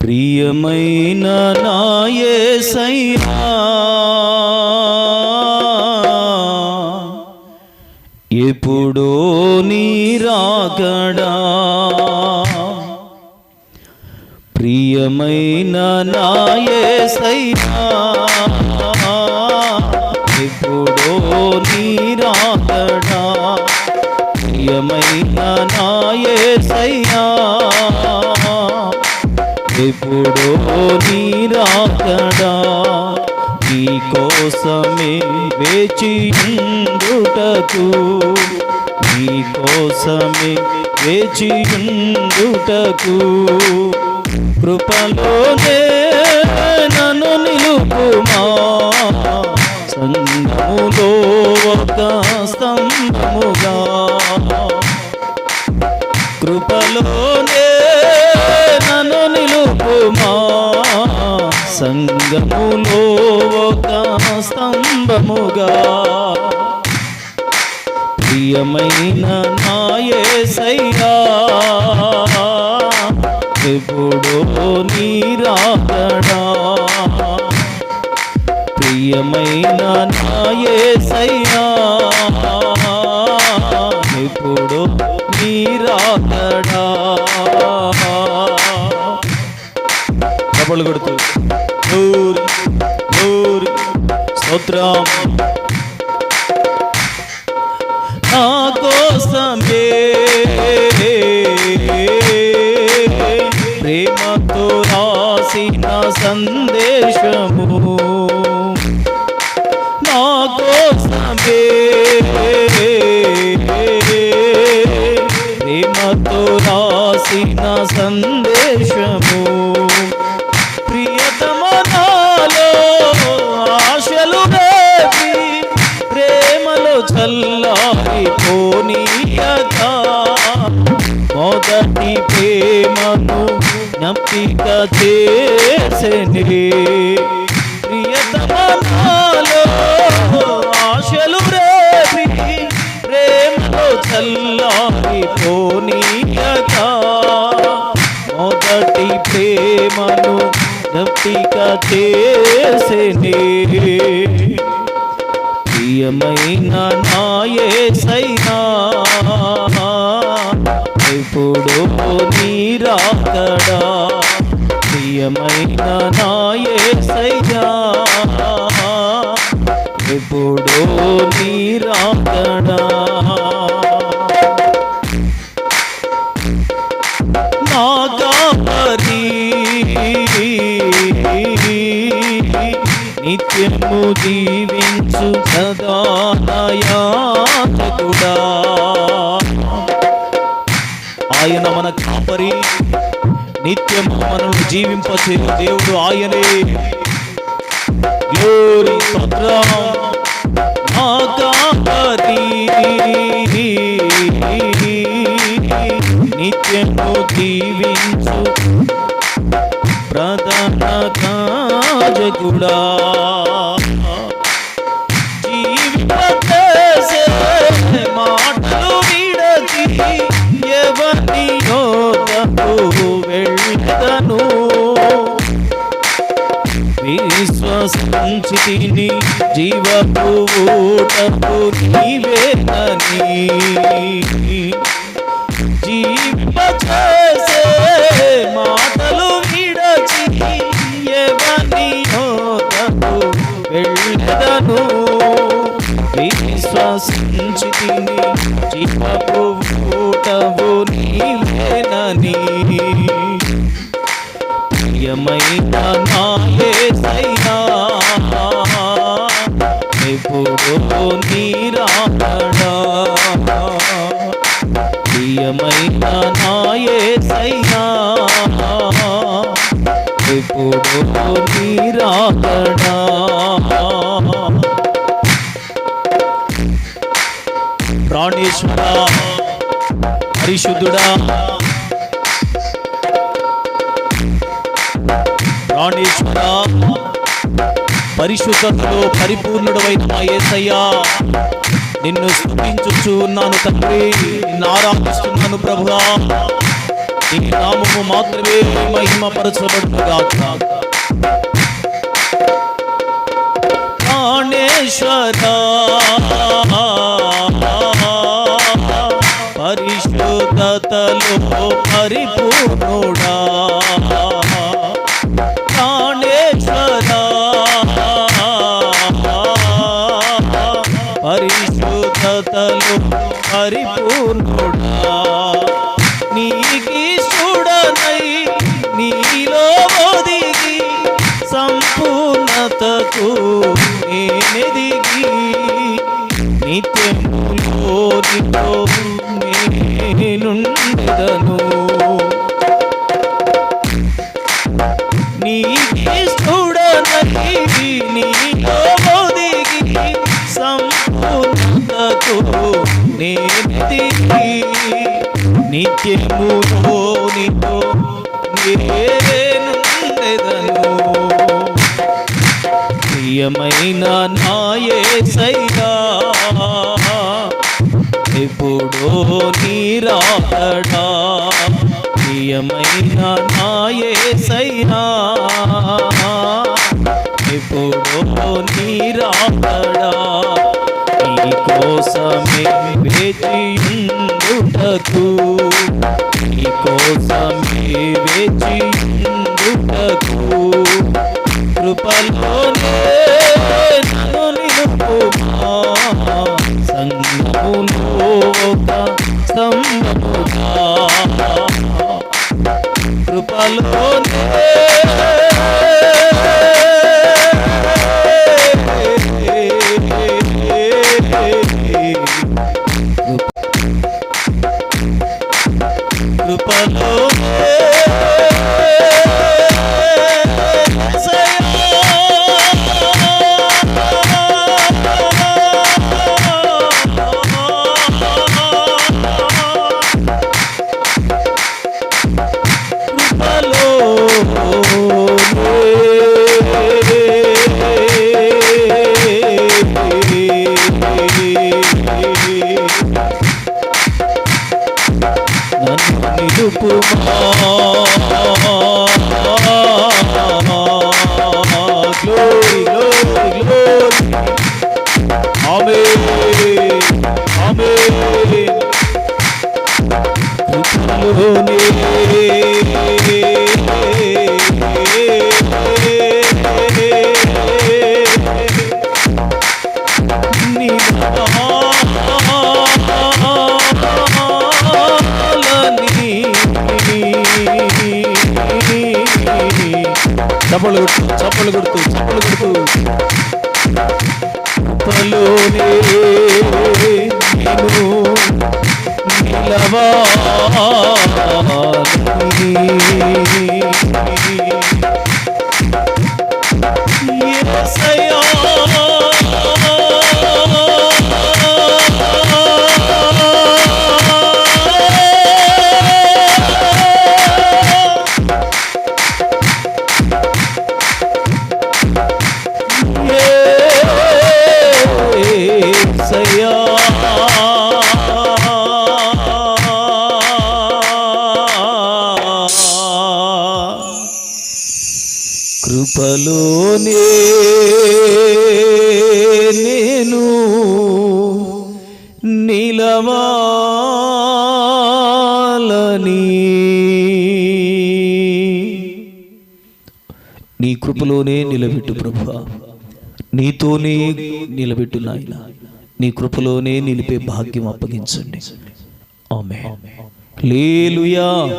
ప్రియమైన నాయసయ్యా ఎప్పుడో నీరాగడా ప్రియమైన నాయసయ్యా ఎప్పుడో నీరాగడా ప్రియమైన నాయసయ్యా ఎప్పుడో నీరాకడా? నీ కోసమే వేచి ఉండుటకు. నీ కోసమే వేచి ఉండుటకు. కృపలోనే నన్ను నిలుపుమా? సంగములో ఒక స్తంభముగా. కృపలోనే సంగములో ఒక స్తంభముగా ప్రియమైన నాయసయ్యా ఎప్పుడో నీరాకడా? ప్రియమైన నాయసయ్యా ఎప్పుడో నీరాకడా? డబ్బులు కొడుతూ. నూరి నూరి స్తోత్రం. నా కోసమే ప్రేమతో రాసిన సందేశము. నా కోసమే ప్రేమతో రాసిన సందేశము. నప్పిక ప్రియతమాలో ఆశలు రేపి ప్రేమలో చల్లారి పోనీయక మొదటి ప్రేమను నప్పిక చేసెనే ప్రియమైన నాయసైనా ఇప్పుడు నీరాకడా ప్రియమైన నాయసయ్యా ఎప్పుడో నీరాకడా నాగారి నిత్యము జీవించు సదాయాతకుడా ఆయన మన కాపరి. నిత్యము మనం జీవింపచే దేవుడు ఆయనే. గ్లోరీ స్తోత్రం. నిత్యము జీవించు ప్రధాన కాజకుడా విశ్వసించితిని జీవపు ఊటకు నీవేనని జీవ చేసే మాటలు విడచి ఎవని యోగకు వెళ్ళదను. విశ్వసించితిని జీవపు ఊటవు నీవేనని. ప్రియమైన ఎప్పుడు నీరాకడా? ప్రియమైన నాయసయ్యా ఎప్పుడు పరిశుద్ధుడా ప్రాణేశ్వర పరిశుద్ధతలో పరిపూర్ణుడవైన మా ఏసయ్యా. నిన్ను స్థుతించుచు ఉన్నాను తండ్రి. నిన్ను ఆరాధిస్తున్నాను ప్రభువా. నీ నామము మాత్రమే మహిమపరచబడుగాక ప్రాణేశ్వర పరిశుద్ధతలో పరిపూర్ణుడా. పరిపూర్ణుడా. నీకి చూడనై నీలో ఒదిగి సంపూర్ణతకు ప్రియమైన నాయే సైనా ఎప్పుడో నీరాడా ప్రియమైన నాయే సైనా ఎప్పుడో నీరాడా నీ కోసమే వేచియుండుటకు నీ కోసమే వేచియుండుటకు కృపలో స్తంభముగా చప్పలు కొడుతూ చప్పలు కొడుతూ. కృపలోనే నేను నిలవాలి కృపలోనే నేను నిలవాలని. నీ కృపలోనే నిలబెట్టు ప్రభు. నీతోనే నిలబెట్టు నాయన. నీ కృపలోనే నిలిపే భాగ్యం అప్పగించండి. ఆమె లేలుయా